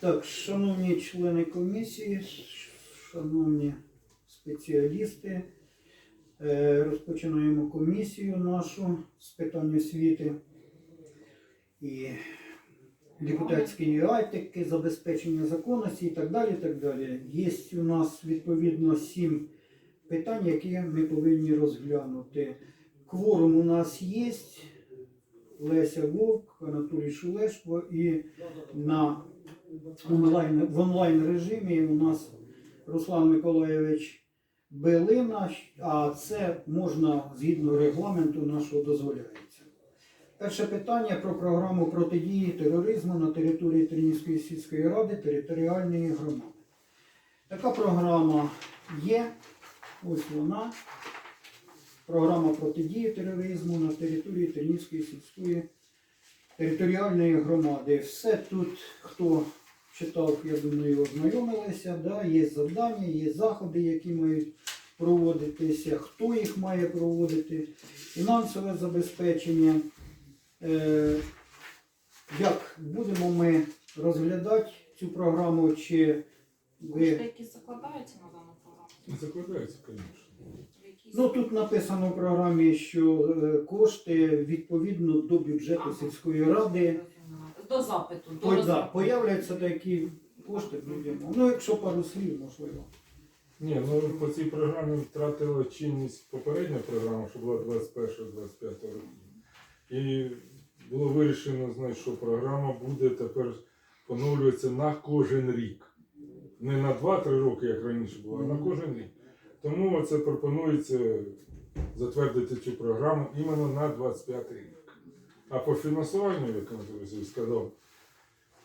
Так, шановні члени комісії, шановні спеціалісти, е, розпочинаємо комісію нашу з питань освіти і депутатської етики, забезпечення законності і так далі. так далі. Є у нас відповідно сім питань, які ми повинні розглянути. Кворум у нас є. Леся Вовк, Анатолій Шулешко і на онлайн, в онлайн режимі у нас Руслан Миколаєвич Белина, а це можна згідно регламенту нашого дозволяється. Перше питання про програму протидії тероризму на території Тернівської сільської ради територіальної громади. Така програма є. Ось вона. Програма протидії тероризму на території Тернівської сільської територіальної громади. Все тут, хто читав, я думаю, ознайомилися. Да? Є завдання, є заходи, які мають проводитися, хто їх має проводити, фінансове забезпечення. Е, як будемо ми розглядати цю програму, чи ви. Які закладаються на дану програму? Закладається, звісно. Ну тут написано в програмі, що е, кошти відповідно до бюджету сільської ради До запиту. До Ой, да, розрахунку. появляться такі кошти, будемо. Ну, якщо пару слів, можливо. Ні, ну по цій програмі втратила чинність попередня програма, що була 21-25 року. І було вирішено, знаєш, що програма буде тепер поновлюватися на кожен рік. Не на 2-3 роки, як раніше було, а на кожен рік. Тому це пропонується затвердити цю програму іменно на 25 рік. А по фінансуванню, як Анатолій сказав,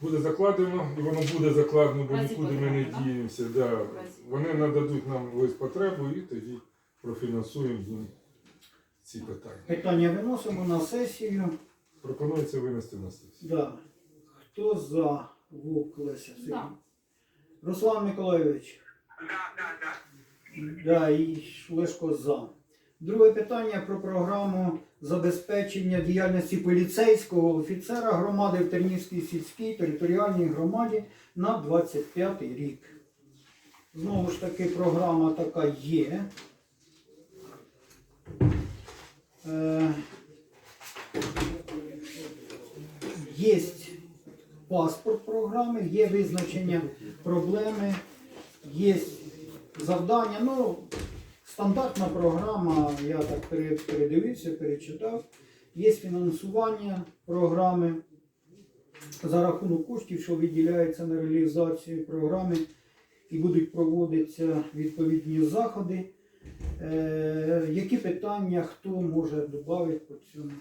буде закладено, і воно буде закладено, бо разі нікуди ми не да? діємося. Да. Разі. Вони нададуть нам лист потребу і тоді профінансуємо їм ці питання. Питання виносимо на сесію. Пропонується винести на сесію. Да. Хто за Вовк Леся Да. Руслан Миколайович. Да, і Лешко за. Друге питання про програму забезпечення діяльності поліцейського офіцера громади в Тернівській сільській територіальній громаді на 25 рік. Знову ж таки, програма така є. Е, Є паспорт програми, є визначення проблеми, є завдання. Ну, стандартна програма, я так передивився, перечитав. Є фінансування програми за рахунок коштів, що виділяється на реалізацію програми, і будуть проводитися відповідні заходи. Е, які питання, хто може додати по цьому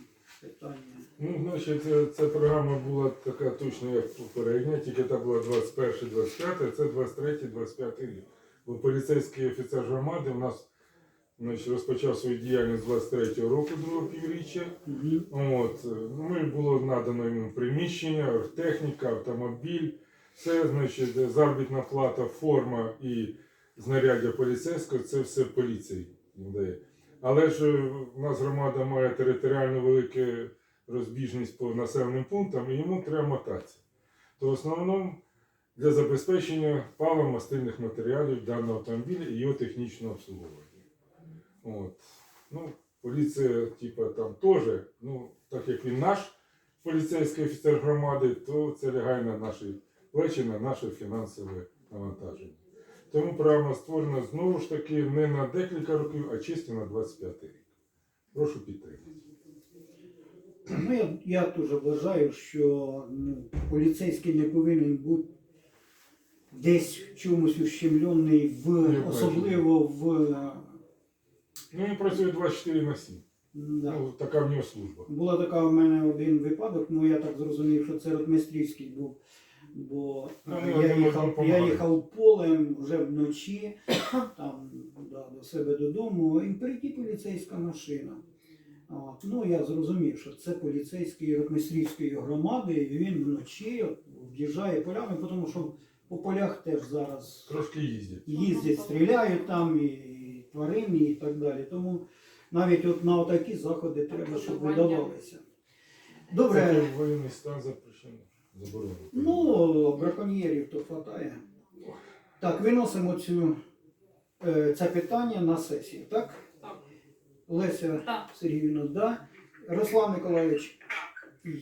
питанню? Ну, значить, ця програма була така точно, як попередня, тільки та була 21-25, а це 23-25 рік. Бо поліцейський офіцер громади у нас значить, розпочав свою діяльність 23-го року, другого півріччя. От, ну, і було надано йому приміщення, техніка, автомобіль, все, значить, заробітна плата, форма і знаряддя поліцейського, це все поліції дає. Але ж е, у нас громада має територіально велику розбіжність по населеним пунктам, і йому треба мотатися. То в основному для забезпечення паливо-мастильних матеріалів даного автомобіля і його технічного обслуговування. От. Ну, поліція, типа, там теж, ну, так як він наш поліцейський офіцер громади, то це лягає на наші плечі, на наше фінансове навантаження. Тому програма створена знову ж таки не на декілька років, а чисто на 25 рік. Прошу підтримати. Ну, я, я теж вважаю, що ну, поліцейський не повинен бути десь в чомусь ущемлений, в, особливо в. Ну, він працює 24 на 7. Да. Ну, така в нього служба. Була така в мене один випадок, ну я так зрозумів, що це ротмистрівський був. Бо Ну, я, їхав, я їхав полем вже вночі, там да, до себе додому, і впереді поліцейська машина. От. Ну, я зрозумів, що це поліцейський ротмистрівської громади, і він вночі в'їжджає полями, тому що по полях теж зараз Трошки їздять. їздять, стріляють там і, і тварини і так далі. Тому навіть от на отакі заходи треба, щоб видавалися. Це Добре, воєнний стан заборонено. Ну, браконьєрів то хватає. Так, виносимо цю, е, це питання на сесію, так? Так. Леся Так. Сергіївна, да. Руслан Миколаївич,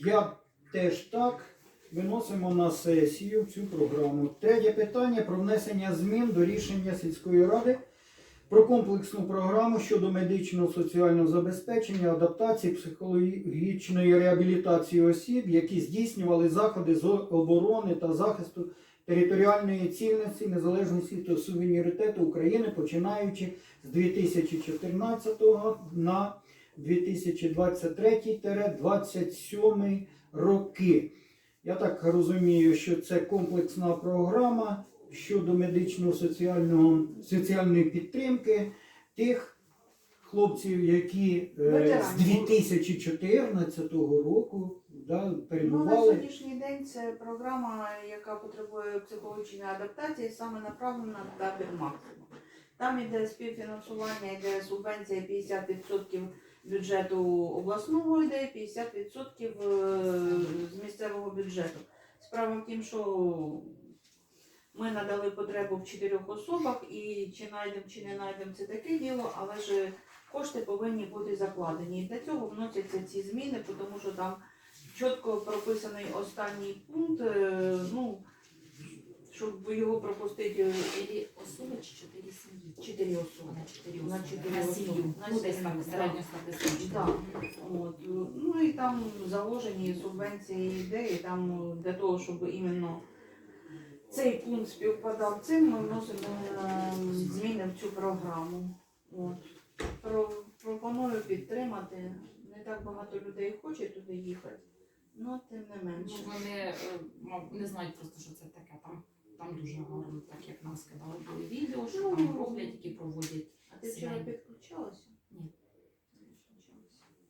я теж так. Виносимо на сесію цю програму. Третє питання про внесення змін до рішення сільської ради про комплексну програму щодо медичного соціального забезпечення, адаптації, психологічної реабілітації осіб, які здійснювали заходи з оборони та захисту територіальної цільності, незалежності та суверенітету України, починаючи з 2014 на 2023-2027 роки. Я так розумію, що це комплексна програма щодо медичного соціального соціальної підтримки тих хлопців, які е, з 2014 року да, Ну, на перебували. сьогоднішній день це програма, яка потребує психологічної адаптації, саме направлена на табір максимум. Там іде співфінансування, йде субвенція 50% бюджету обласного йде, 50% е, з місцевого бюджету. Справа в тім, що ми надали потребу в чотирьох особах, і чи знайдемо, чи не знайдемо, це таке діло, але ж кошти повинні бути закладені. І для цього вносяться ці зміни, тому що там чітко прописаний останній пункт, е, ну, щоб його пропустити е, Чотири особи чи чотири сім'ї? чотири особи. На чотири На особи. чотири На сім'ю. На Ну, так. От. Ну і там заложені субвенції ідеї, там для того, щоб іменно цей пункт співпадав цим, ми вносимо е, зміни в цю програму. От. Про, пропоную підтримати. Не так багато людей хоче туди їхати, ну тим не Ну, менше. вони е, мав- не знають просто, що це таке. Там, там дуже гарно, так як нам скидали були відео, що Ну, там роблять, які проводять. А ти вчора Сімейні. підключалася? Ні. Не підключалася.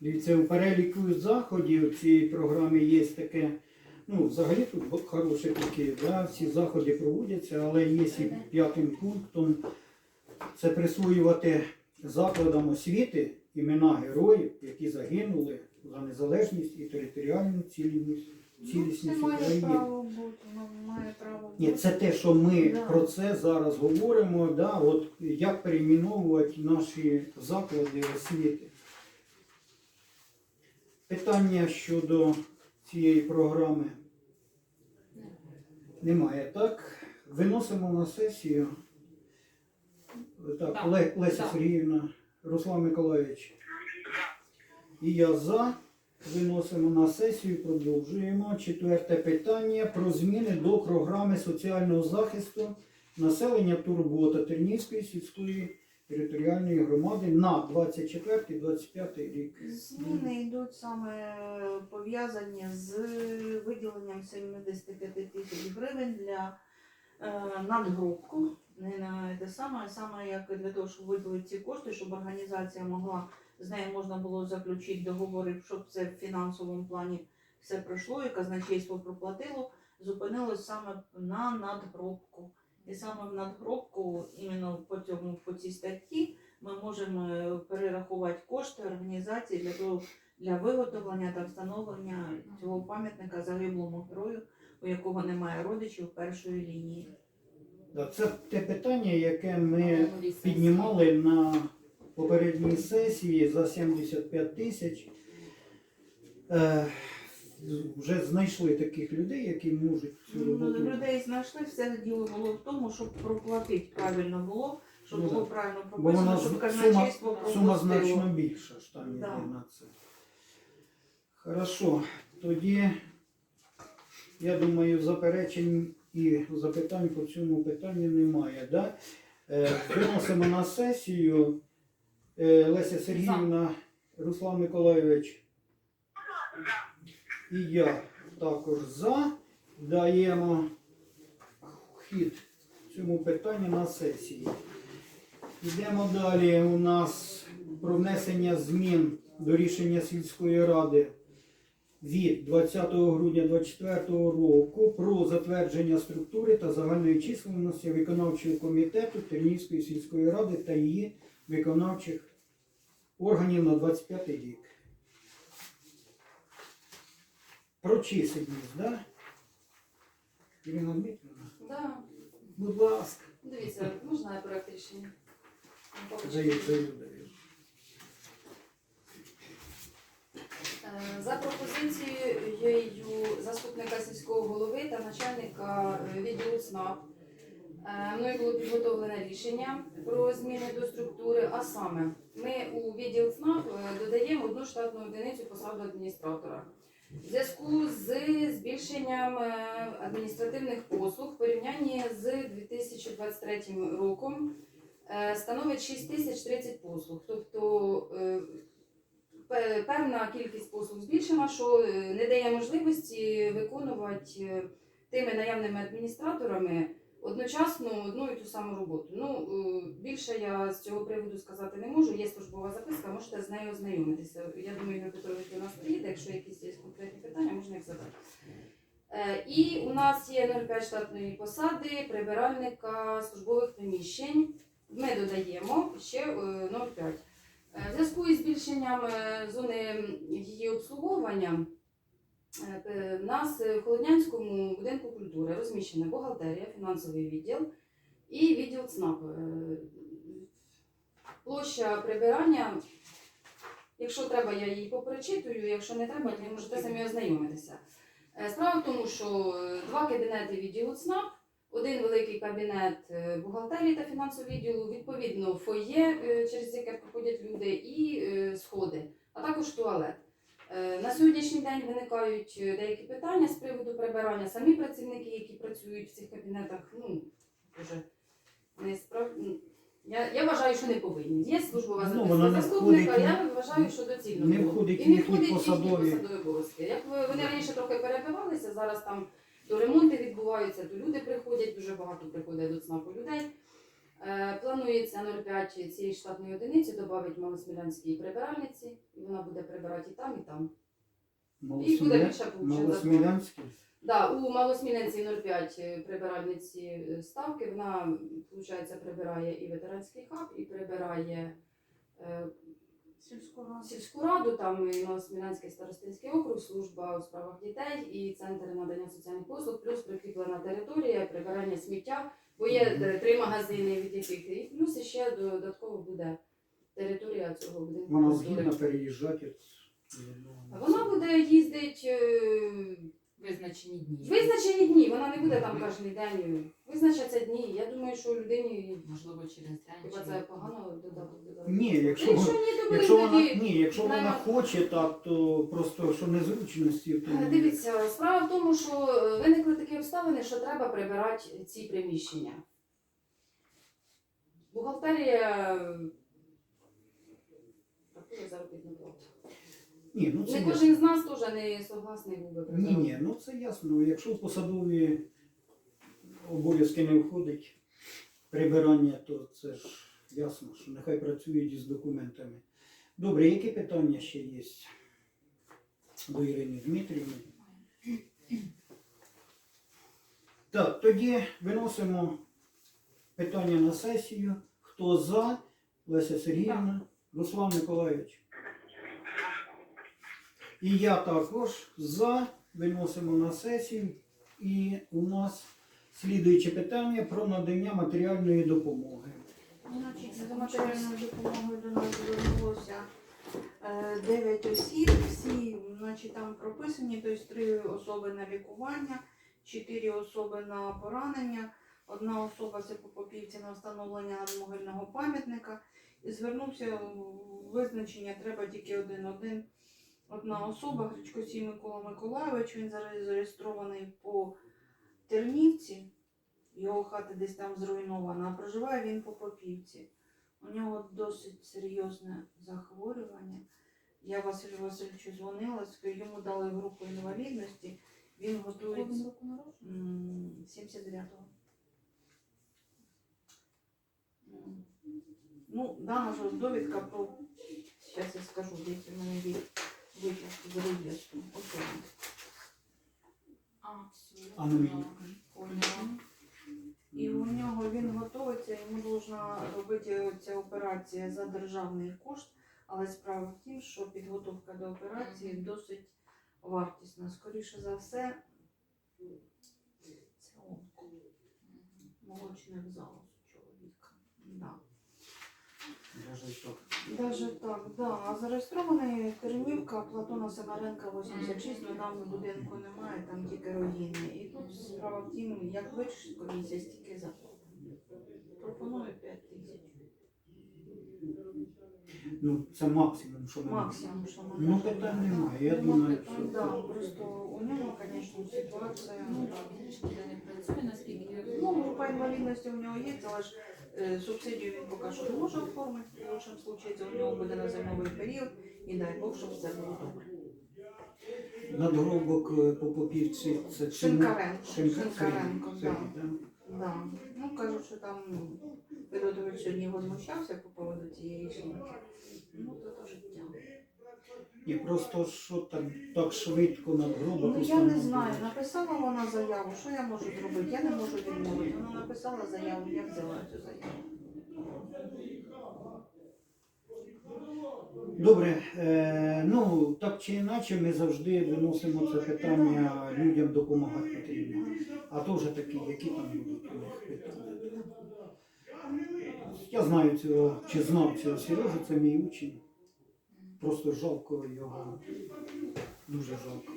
Дивіться, у переліку заходів цієї програми є таке. Ну, взагалі тут хороші такі, да, всі заходи проводяться, але є і п'ятим пунктом це присвоювати закладам освіти імена героїв, які загинули за незалежність і територіальну цілісність, Ну, це має України. право бути, ну, має право Ні, це те, що ми Да. про це зараз говоримо, да, от як перейменовувати наші заклади освіти. Питання щодо цієї програми немає, так? Виносимо на сесію. Так, Так, Ле- Леся так. Сергіївна, Руслан Миколаївич. І я за. Виносимо на сесію, продовжуємо. Четверте питання про зміни до програми соціального захисту населення Турбота Тернівської сільської територіальної громади на 24-25 рік. Зміни йдуть саме пов'язані з виділенням 75 тисяч гривень для е, надгробку. Не на те саме, саме як для того, щоб виділити ці кошти, щоб організація могла з нею можна було заключити договори, щоб це в фінансовому плані все пройшло, і казначейство проплатило, зупинилось саме на надгробку. І саме в надгробку, іменно по цьому по цій статті, ми можемо е, перерахувати кошти організації для того для виготовлення та встановлення цього пам'ятника загиблому герою, у якого немає родичів першої лінії. Це те питання, яке ми піднімали на попередній сесії за 75 тисяч. Вже знайшли таких людей, які можуть цю Ну, роботу. Людей знайшли, все діло було в тому, щоб проплатити правильно було, щоб Ну, було правильно Бо вона прописано, з- щоб сума, казначейство сума пропустило. значно більша ж там Да. йде на це. Хорошо, тоді я думаю, заперечень і запитань по цьому питанню немає. Да? Е, виносимо на сесію. Е, Леся Сергіївна, Руслан Миколайович. І я також за. Даємо хід цьому питанню на сесії. Йдемо далі. У нас про внесення змін до рішення сільської ради від 20 грудня 2024 року про затвердження структури та загальної численності виконавчого комітету Тернівської сільської ради та її виконавчих органів на 25 рік. Про чисельність, да? Ірина Дмитрівна, Да. будь ласка, Дивіться, можна я проект рішення? дається Юдові. Е, За пропозицією заступника сільського голови та начальника е, відділу ЦНАП е, мною було підготовлене рішення про зміни до структури, а саме ми у відділ ЦНАП е, додаємо одну штатну одиницю посаду адміністратора. В зв'язку з збільшенням е, адміністративних послуг в порівнянні з 2023 роком е, становить 6030 послуг. Тобто е, певна кількість послуг збільшена, що не дає можливості виконувати тими наявними адміністраторами одночасно одну і ту саму роботу. Ну, е, більше я з цього приводу сказати не можу. Є службова записка, можете з нею ознайомитися. Я думаю, Ігор Петрович до нас приїде, якщо якісь є конкретні питання, можна їх задати. Е, І у нас є 0,5 штатної посади прибиральника службових приміщень. Ми додаємо ще е, 0,5. Е, В зв'язку із збільшенням зони її обслуговування е, е, нас в Холоднянському будинку культури розміщена бухгалтерія, фінансовий відділ і відділ ЦНАП. Е, Площа прибирання, якщо треба, я її поперечитую, якщо не треба, то можете самі ознайомитися. Е, Справа в тому, що е, два кабінети відділу ЦНАП один великий кабінет е, бухгалтерії та фінансового відділу, відповідно, фоє, е, через яке проходять люди, і е, сходи, а також туалет. Е, На сьогоднішній день виникають е, деякі питання з приводу прибирання. Самі працівники, які працюють в цих кабінетах, ну дуже не справ... Я, я вважаю, що не повинні. Є службова Ну, записка не заступника, входить, я вважаю, що доцільно не було. входить І не їхні входить їхні посадові. посадові обов'язки. Як ви- вони раніше трохи перебивалися, зараз там то ремонти відбуваються, то люди приходять, дуже багато приходить до ЦНАПу людей. Е, Планується 0,5 цієї штатної одиниці додати малосмілянській прибиральниці, і вона буде прибирати і там, і там. І буде більше. Да, у малосмілянці 0,5 прибиральниці е, ставки. Вона, виходить, прибирає і ветеранський хаб, і прибирає е, Сільську раду. сільську раду, там і Новосмілянський старостинський округ, служба у справах дітей і центр надання соціальних послуг, плюс прикріплена територія, прибирання сміття, бо є е, три магазини, від яких і плюс ще додатково буде територія цього будинку. Вона культури. згідна переїжджати. Вона буде їздити Визначені дні. визначені дні, вона не буде там кожен день. Визначаться дні. Я думаю, що людині Можливо, через день. хіба це погано додати. додати. Ні, якщо, Якщо ні, то якщо вона, тоді. ні, якщо вона знаємо. хоче так, то просто що незручності. То... Е, Дивіться, справа в тому, що е, виникли такі обставини, що треба прибирати ці приміщення. Бухгалтерія е, рахує заробітну плату. Ні, ну це Не ясно. кожен з нас теж не согласний був би при Ні, цьому. ні, ну це ясно. Якщо в посадові обов'язки не входить прибирання, то це ж ясно, що нехай працюють із документами. Добре, які питання ще є до Ірини Дмитрівни? Так, тоді виносимо питання на сесію. Хто за? Леся Сергіївна, Руслан Миколаївич. І я також за. Виносимо на сесію. І у нас слідуюче питання про надання матеріальної допомоги. Значить, за матеріальною допомогою до нас звернулося 9 осіб, всі значить, там прописані, тобто 3 особи на лікування, 4 особи на поранення, одна особа це по Попівці на встановлення надмогильного пам'ятника. І звернувся визначення, треба тільки один-один. Одна особа, Гречкосій Микола Миколайович, він зараз зареєстрований по Тернівці. Його хата десь там зруйнована, а проживає він по Попівці. У нього досить серйозне захворювання. Я Василю Васильовичу дзвонила, йому дали групу інвалідності. Він готується м, 79-го. Ну, дана ж довідка про. Зараз я скажу, десь у мене є витяг з реєстру. Ось. А, все. я А ну, поняла. Поняла. І у нього він готується, йому повинна робити ця операція за державний кошт, але справа в тім, що підготовка до операції досить вартісна. Скоріше за все, це онко. Молочник залоз у чоловіка. Да. Даже так. Даже так, да. А зареєстрований Тернівка Платона Семеренка 86, ну там в будинку немає, там тільки руїни. І тут справа в тім, як вирішить комісія, стільки заплатить. Пропоную 5 тисяч. Ну, це максимум, що ми Максимум, що ми Ну, питань немає. Я думаю, що- да, просто у нього, звісно, ситуація. Ну так, не наскільки я Ну, група інвалідності у нього є, але ж субсидію він поки що не може оформити. В іншому случається це у нього буде на зимовий період. І дай Бог, щоб все було добре. надгробок е, по попівці це? Шинкаренко. Шинкаренко, так. Да? Да. Ну, кажуть, що там Федотович сьогодні возмущався по поводу цієї жінки. Ну, то то життя. І просто що так, так швидко надгробок Ну, я не знаю, написала вона заяву, що я можу зробити? Я не можу відмовити. Вона написала заяву, я взяла цю заяву. Добре, е, ну так чи інакше, ми завжди виносимо це питання людям допомагати потрібно. А то вже такі, які там будуть питання. Я знаю цього, чи знав цього Сережу, це мій учень. Просто жалко його. Дуже жалко.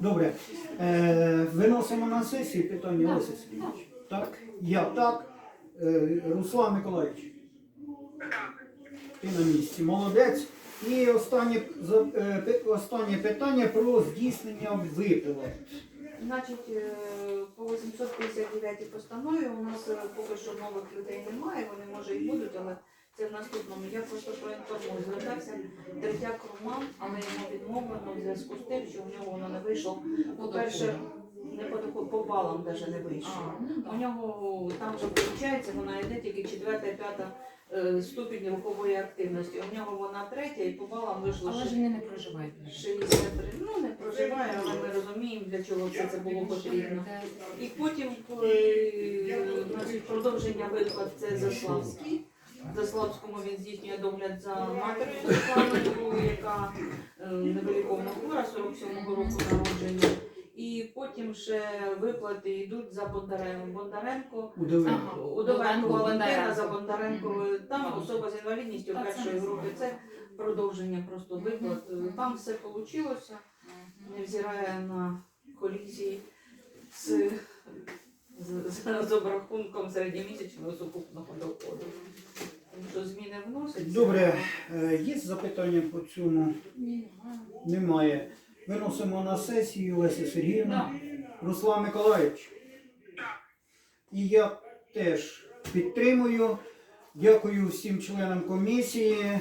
Добре. Е, виносимо на сесію питання Олеся Сергійович. Так? Я так. Е, Руслан Миколаївич. Ти на місці. Молодець. І останнє, за- е, пи- останнє питання про здійснення виплат. Значить, е, по 859 постанові у нас е, поки що нових людей немає, вони може і будуть, але це в наступному. Я просто проінформую. Звертався Третяк Роман, але йому відмовлено в зв'язку з тим, що у нього воно не вийшло. По-перше, не по таку- по балам навіть не вийшло. Ну У нього там вже виходить, вона йде тільки четверта і п'ята е, ступінь рухової активності. У нього вона третя і по балам вийшло Але ж вони не проживають. в 63. Ну не проживає, але ми розуміємо, для чого все це було потрібно. І потім е, значить, продовження виплат це Заславський. В Заславському він здійснює догляд за матір'ю Заславною, яка е, невеликовно хвора 47-го року народження. І потім ще виплати йдуть за Бондаренко. Бондаренко Удивив. Ага. Удовенко Валентина за Бондаренко. Там особа з інвалідністю першої групи. Це продовження просто виплат. Там все вийшло, невзирає на колізії з, з, з, з обрахунком середньомісячного сукупного доходу. Що зміни вносяться. Добре, е, є запитання по цьому? Немає. Виносимо на сесію Леся Сергіївна. Руслан Миколаївич. І я теж підтримую. Дякую всім членам комісії.